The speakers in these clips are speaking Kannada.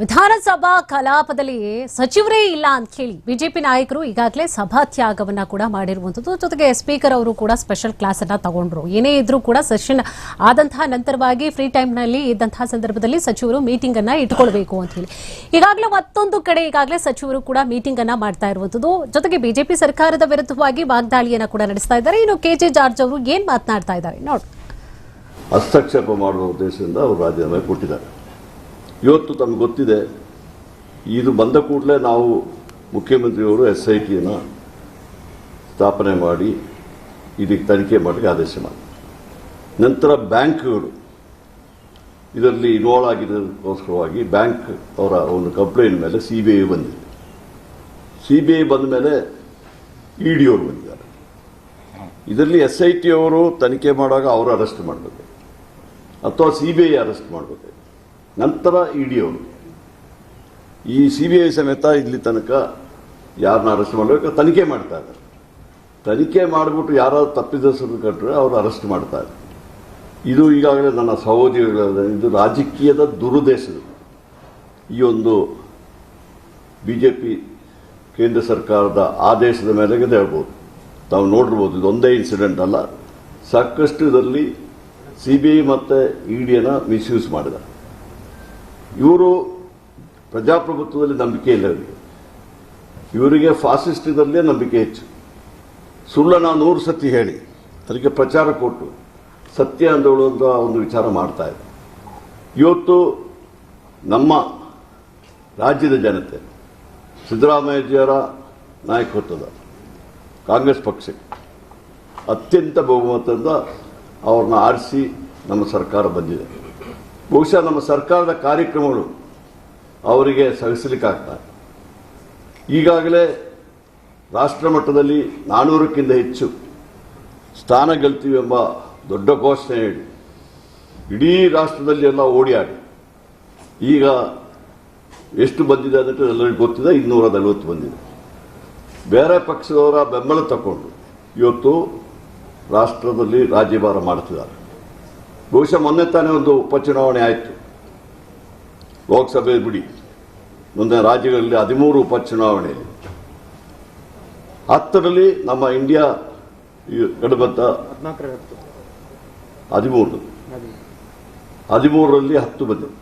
ವಿಧಾನಸಭಾ ಕಲಾಪದಲ್ಲಿ ಸಚಿವರೇ ಇಲ್ಲ ಅಂತ ಹೇಳಿ ಬಿಜೆಪಿ ನಾಯಕರು ಈಗಾಗಲೇ ಸಭಾತ್ಯಾಗವನ್ನು ಕೂಡ ಮಾಡಿರುವಂಥದ್ದು. ಜೊತೆಗೆ ಸ್ಪೀಕರ್ ಅವರು ಕೂಡ ಸ್ಪೆಷಲ್ ಕ್ಲಾಸ್ ಅನ್ನ ತಗೊಂಡ್ರು. ಏನೇ ಇದ್ರೂ ಕೂಡ ಸೆಷನ್ ಆದಂತಹ ನಂತರವಾಗಿ ಫ್ರೀ ಟೈಮ್ನಲ್ಲಿ ಇದ್ದಂತಹ ಸಂದರ್ಭದಲ್ಲಿ ಸಚಿವರು ಮೀಟಿಂಗ್ ಅನ್ನ ಇಟ್ಕೊಳ್ಬೇಕು ಅಂತ ಹೇಳಿ. ಈಗಾಗಲೇ ಮತ್ತೊಂದು ಕಡೆ ಈಗಾಗಲೇ ಸಚಿವರು ಕೂಡ ಮೀಟಿಂಗ್ ಅನ್ನ ಮಾಡ್ತಾ ಇರುವಂಥದ್ದು. ಜೊತೆಗೆ ಬಿಜೆಪಿ ಸರ್ಕಾರದ ವಿರುದ್ಧವಾಗಿ ವಾಗ್ದಾಳಿಯನ್ನ ಕೂಡ ನಡೆಸ್ತಾ ಇದ್ದಾರೆ. ಇನ್ನು ಕೆ ಜೆ ಜಾರ್ಜ್ ಅವರು ಏನ್ ಮಾತನಾಡ್ತಾ ಇದ್ದಾರೆ ನೋಡಿ ಹಸ್ತಕ್ಷೇಪ ಮಾಡುವ ಉದ್ದೇಶದಿಂದ ಅವರು ರಾಜೀನಾಮೆ ಕೊಟ್ಟಿದ್ದಾರೆ. ಇವತ್ತು ತಮಗೆ ಗೊತ್ತಿದೆ, ಇದು ಬಂದ ಕೂಡಲೇ ನಾವು ಮುಖ್ಯಮಂತ್ರಿಯವರು ಎಸ್ ಐ ಟಿಯನ್ನು ಸ್ಥಾಪನೆ ಮಾಡಿ ಇದಕ್ಕೆ ತನಿಖೆ ಮಾಡಲಿಕ್ಕೆ ಆದೇಶ ಮಾಡಿ. ನಂತರ ಬ್ಯಾಂಕ್ಗಳು, ಇದರಲ್ಲಿ ಇನ್ವಾಲ್ವ್ ಆಗಿರೋದಕ್ಕೋಸ್ಕರವಾಗಿ ಬ್ಯಾಂಕ್ ಅವರ ಒಂದು ಕಂಪ್ಲೇಂಟ್ ಮೇಲೆ ಸಿ ಬಿ ಐ ಬಂದಿದೆ. ಸಿ ಬಿ ಐ ಬಂದ ಮೇಲೆ ಇ ಡಿ ಅವರು ಬಂದಿದ್ದಾರೆ. ಇದರಲ್ಲಿ ಎಸ್ ಐ ಟಿ ಅವರು ತನಿಖೆ ಮಾಡುವಾಗ ಅವರು ಅರೆಸ್ಟ್ ಮಾಡಬೇಕು. ಅಥವಾ ಸಿ ಬಿ ಐ ಅರೆಸ್ಟ್ ಮಾಡಬೇಕು. ನಂತರ ಇ ಡಿ ಅವರು ಈ ಸಿ ಬಿ ಐ ಸಮೇತ ಇಲ್ಲಿ ತನಕ ಯಾರನ್ನ ಅರೆಸ್ಟ್ ಮಾಡಬೇಕು? ತನಿಖೆ ಮಾಡ್ತಾ ಇದ್ದಾರೆ. ತನಿಖೆ ಮಾಡಿಬಿಟ್ಟು ಯಾರಾದ್ರು ತಪ್ಪಿದಸರು ಕಟ್ಟರೆ ಅವರು ಅರೆಸ್ಟ್ ಮಾಡ್ತಾರೆ ಇದು ಈಗಾಗಲೇ ನನ್ನ ಸಹೋದರಿಗಳ ಇದು ರಾಜಕೀಯದ ದುರುದ್ದೇಶದ ಈ ಒಂದು ಬಿ ಜೆ ಪಿ ಕೇಂದ್ರ ಸರ್ಕಾರದ ಆದೇಶದ ಮೇಲೆಗೆ ಹೇಳ್ಬೋದು. ತಾವು ನೋಡಿರ್ಬೋದು ಇದೊಂದೇ ಇನ್ಸಿಡೆಂಟ್ ಅಲ್ಲ. ಸಾಕಷ್ಟು ಇದರಲ್ಲಿ ಸಿ ಬಿ ಐ ಮತ್ತು ಇ ಡಿಯನ್ನು ಮಿಸ್ಯೂಸ್ ಮಾಡಿದ್ದಾರೆ. ಇವರು ಪ್ರಜಾಪ್ರಭುತ್ವದಲ್ಲಿ ನಂಬಿಕೆ ಇಲ್ಲ ಇವರಿಗೆ. ಫಾಸಿಸ್ಟ್ದಲ್ಲೇ ನಂಬಿಕೆ ಹೆಚ್ಚು. ಸುಳ್ಳನ್ನು ನೂರು ಸತಿ ಹೇಳಿ. ಅದಕ್ಕೆ ಪ್ರಚಾರ ಕೊಟ್ಟು ಸತ್ಯ ಅಂದವಳು ಅಂತ ಒಂದು ವಿಚಾರ ಮಾಡ್ತಾ ಇದೆ. ಇವತ್ತು ನಮ್ಮ ರಾಜ್ಯದ ಜನತೆ ಸಿದ್ದರಾಮಯ್ಯಜಿಯವರ ನಾಯಕತ್ವದ ಕಾಂಗ್ರೆಸ್ ಪಕ್ಷಕ್ಕೆ ಅತ್ಯಂತ ಬಹುಮತದಿಂದ ಅವ್ರನ್ನ ಆರಿಸಿ ನಮ್ಮ ಸರ್ಕಾರ ಬಂದಿದೆ. ಬಹುಶಃ ನಮ್ಮ ಸರ್ಕಾರದ ಕಾರ್ಯಕ್ರಮಗಳು ಅವರಿಗೆ ಸಹಿಸಲಿಕ್ಕಾಗ್ತದೆ ಈಗಾಗಲೇ ರಾಷ್ಟ್ರ ಮಟ್ಟದಲ್ಲಿ ನಾನ್ನೂರಕ್ಕಿಂತ ಹೆಚ್ಚು ಸ್ಥಾನ ಗೆಲ್ತೀವಿ ಎಂಬ ದೊಡ್ಡ ಘೋಷಣೆ ಹೇಳಿ, ಇಡೀ ರಾಷ್ಟ್ರದಲ್ಲಿ ಎಲ್ಲ ಓಡಿಯಾಡಿ ಈಗ ಎಷ್ಟು ಬಂದಿದೆ ಅಂತ ಎಲ್ಲರಿಗೂ ಗೊತ್ತಿದೆ ಇನ್ನೂರ ನಲವತ್ತು ಬಂದಿದೆ. ಬೇರೆ ಪಕ್ಷದವರ ಬೆಂಬಲ ತಗೊಂಡು ಇವತ್ತು ರಾಷ್ಟ್ರದಲ್ಲಿ ರಾಜ್ಯಭಾರ ಮಾಡ್ತಿದ್ದಾರೆ. ಬಹುಶಃ ಮೊನ್ನೆ ತಾನೇ ಒಂದು ಉಪಚುನಾವಣೆ ಆಯಿತು. ಲೋಕಸಭೆ ಬಿಡಿ. ಮುಂದಿನ ರಾಜ್ಯಗಳಲ್ಲಿ ಹದಿಮೂರು ಉಪಚುನಾವಣೆಯಲ್ಲಿ. ಹತ್ತರಲ್ಲಿ ನಮ್ಮ ಇಂಡಿಯಾ ಗಡಬತ್ತ ಗಣಬದ್ಧ ಹದಿಮೂರು. ಹದಿಮೂರರಲ್ಲಿ ಹತ್ತು ಬಂದಿದೆ.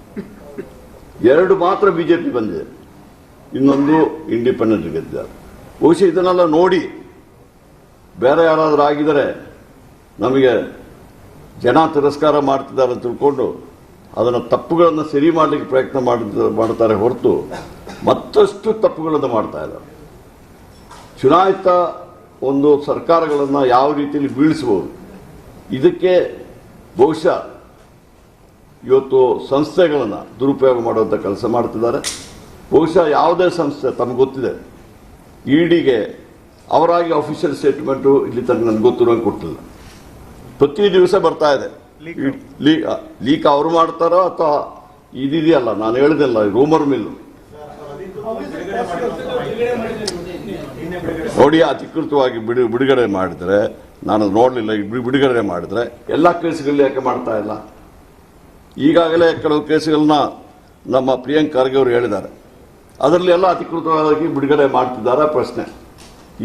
ಎರಡು ಮಾತ್ರ ಬಿಜೆಪಿ ಬಂದಿದೆ. ಇನ್ನೊಂದು ಇಂಡಿಪೆಂಡೆಂಟ್ ಗೆದ್ದಿದ್ದಾರೆ. ಬಹುಶಃ ಇದನ್ನೆಲ್ಲ ನೋಡಿ ಬೇರೆ ಯಾರಾದರೂ ಆಗಿದರೆ ನಮಗೆ ಜನ ತಿರಸ್ಕಾರ ಮಾಡ್ತಿದ್ದಾರೆ ಅಂತ ತಿಳ್ಕೊಂಡು ಅದನ್ನು ತಪ್ಪುಗಳನ್ನು ಸರಿ ಮಾಡಲಿಕ್ಕೆ ಪ್ರಯತ್ನ ಮಾಡ್ತಾರೆ ಹೊರತು ಮತ್ತಷ್ಟು ತಪ್ಪುಗಳನ್ನು ಮಾಡ್ತಾ ಇದ್ದಾರೆ. ಚುನಾಯಿತ ಒಂದು ಸರ್ಕಾರಗಳನ್ನು ಯಾವ ರೀತಿಯಲ್ಲಿ ಬೀಳಿಸಬಹುದು? ಇದಕ್ಕೆ ಬಹುಶಃ ಇವತ್ತು ಸಂಸ್ಥೆಗಳನ್ನು ದುರುಪಯೋಗ ಮಾಡುವಂಥ ಕೆಲಸ ಮಾಡ್ತಿದ್ದಾರೆ. ಬಹುಶಃ ಯಾವುದೇ ಸಂಸ್ಥೆ ತಮಗೆ ಗೊತ್ತಿದೆ. ಇಡಿಗೆ ಅವರಾಗಿ ಅಫಿಷಿಯಲ್ ಸ್ಟೇಟ್ಮೆಂಟು ಇಲ್ಲಿ ತನಕ ನನಗೆ ಗೊತ್ತಿರೋಂಗೆ ಕೊಟ್ಟಿಲ್ಲ. ಪ್ರತಿ ದಿವಸ ಬರ್ತಾ ಇದೆ. ಲೀಕ್ ಅವ್ರು ಮಾಡ್ತಾರೋ ಅಥವಾ ಇದಿದೆಯಲ್ಲ ನಾನು ಹೇಳಿದೆಲ್ಲ ರೂಮರ್ ಮಿಲ್ ನೋಡಿ ಅಧಿಕೃತವಾಗಿ ಬಿಡು ಬಿಡುಗಡೆ ಮಾಡಿದ್ರೆ ನಾನು ನೋಡಲಿಲ್ಲ ಬಿಡುಗಡೆ ಮಾಡಿದ್ರೆ ಎಲ್ಲ ಕೇಸ್ಗಳು ಯಾಕೆ ಮಾಡ್ತಾ ಇಲ್ಲ? ಈಗಾಗಲೇ ಕೆಲವು ಕೇಸುಗಳನ್ನ ನಮ್ಮ ಪ್ರಿಯಾಂಕ್ ಖರ್ಗೆ ಅವರು ಹೇಳಿದ್ದಾರೆ. ಅದರಲ್ಲಿ ಎಲ್ಲ ಅಧಿಕೃತವಾಗಿ ಬಿಡುಗಡೆ ಮಾಡ್ತಿದ್ದಾರೆ ಪ್ರಶ್ನೆ.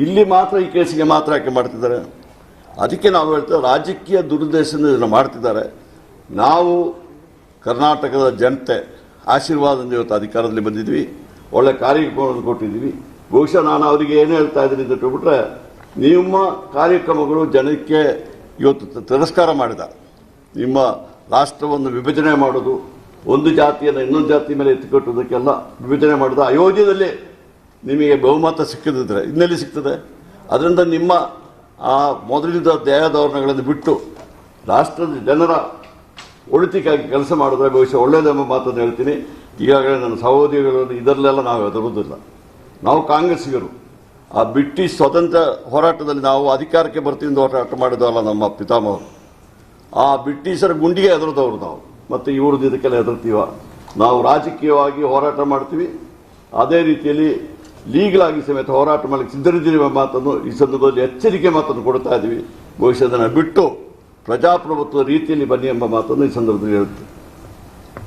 ಇಲ್ಲಿ ಮಾತ್ರ ಈ ಕೇಸಿಗೆ ಮಾತ್ರ ಯಾಕೆ ಮಾಡ್ತಿದ್ದಾರೆ? ಅದಕ್ಕೆ ನಾವು ಹೇಳ್ತೇವೆ, ರಾಜಕೀಯ ದುರುದ್ದೇಶದಿಂದ ಇದನ್ನು ಮಾಡ್ತಿದ್ದಾರೆ. ನಾವು ಕರ್ನಾಟಕದ ಜನತೆ ಆಶೀರ್ವಾದದಿಂದ ಇವತ್ತು ಅಧಿಕಾರದಲ್ಲಿ ಬಂದಿದ್ವಿ ಒಳ್ಳೆ ಕಾರ್ಯಕ್ರಮವನ್ನು ಕೊಟ್ಟಿದ್ದೀವಿ. ಬಹುಶಃ ನಾನು ಅವರಿಗೆ ಏನು ಹೇಳ್ತಾ ಇದ್ದೀನಿ ಅಂತ ಹೇಳ್ಬಿಟ್ರೆ, ನಿಮ್ಮ ಕಾರ್ಯಕ್ರಮಗಳು ಜನಕ್ಕೆ ಇವತ್ತು ತಿರಸ್ಕಾರ ಮಾಡಿದ. ನಿಮ್ಮ ರಾಷ್ಟ್ರವನ್ನು ವಿಭಜನೆ ಮಾಡೋದು, ಒಂದು ಜಾತಿಯನ್ನು ಇನ್ನೊಂದು ಜಾತಿ ಮೇಲೆ ಎತ್ತಿಕಟ್ಟುವುದಕ್ಕೆಲ್ಲ ವಿಭಜನೆ ಮಾಡಿದ ಅಯೋಧ್ಯೆಯಲ್ಲಿ ನಿಮಗೆ ಬಹುಮತ ಸಿಕ್ಕದಿದ್ರೆ ಇನ್ನೆಲ್ಲಿ ಸಿಗ್ತದೆ ಅದರಿಂದ ನಿಮ್ಮ ಆ ಮೊದಲಿದ್ದ ದೇಹಧೋರಣೆಗಳನ್ನು ಬಿಟ್ಟು ರಾಷ್ಟ್ರದ ಜನರ ಒಳಿತಿಗಾಗಿ ಕೆಲಸ ಮಾಡಿದ್ರೆ ಬಹುಶಃ ಒಳ್ಳೆಯದೆಂಬ ಮಾತನ್ನು ಹೇಳ್ತೀನಿ. ಈಗಾಗಲೇ ನನ್ನ ಸಹೋದರಿಗಳನ್ನು ಇದರಲ್ಲೆಲ್ಲ ನಾವು ಹೆದರುವುದಿಲ್ಲ. ನಾವು ಕಾಂಗ್ರೆಸ್ಸಿಗರು. ಆ ಬ್ರಿಟಿಷ್ ಸ್ವತಂತ್ರ ಹೋರಾಟದಲ್ಲಿ ನಾವು ಅಧಿಕಾರಕ್ಕೆ ಬರ್ತೀನಿ ಅಂತ ಹೋರಾಟ ಮಾಡಿದವಲ್ಲ ನಮ್ಮ ಪಿತಾಮಹರು. ಆ ಬ್ರಿಟಿಷರ ಗುಂಡಿಗೆ ಹೆದರದವರು ನಾವು. ಮತ್ತು ಇವ್ರದ್ದು ಇದಕ್ಕೆಲ್ಲ ಹೆದರ್ತೀವ? ನಾವು ರಾಜಕೀಯವಾಗಿ ಹೋರಾಟ ಮಾಡ್ತೀವಿ. ಅದೇ ರೀತಿಯಲ್ಲಿ ಲೀಗಲ್ ಆಗಿ ಸಮೇತ ಹೋರಾಟ ಮಾಡಲಿಕ್ಕೆ ಸಿದ್ಧರಿದ್ದೀವಿ ಮಾತನ್ನು ಈ ಸಂದರ್ಭದಲ್ಲಿ ಎಚ್ಚರಿಕೆ ಮಾತನ್ನು ಕೊಡ್ತಾ ಇದ್ದೀವಿ. ಬಹುಶಃ ಅದನ್ನು ಬಿಟ್ಟು ಪ್ರಜಾಪ್ರಭುತ್ವ ರೀತಿಯಲ್ಲಿ ಬನ್ನಿ ಎಂಬ ಮಾತನ್ನು ಈ ಸಂದರ್ಭದಲ್ಲಿ ಹೇಳ್ತೀವಿ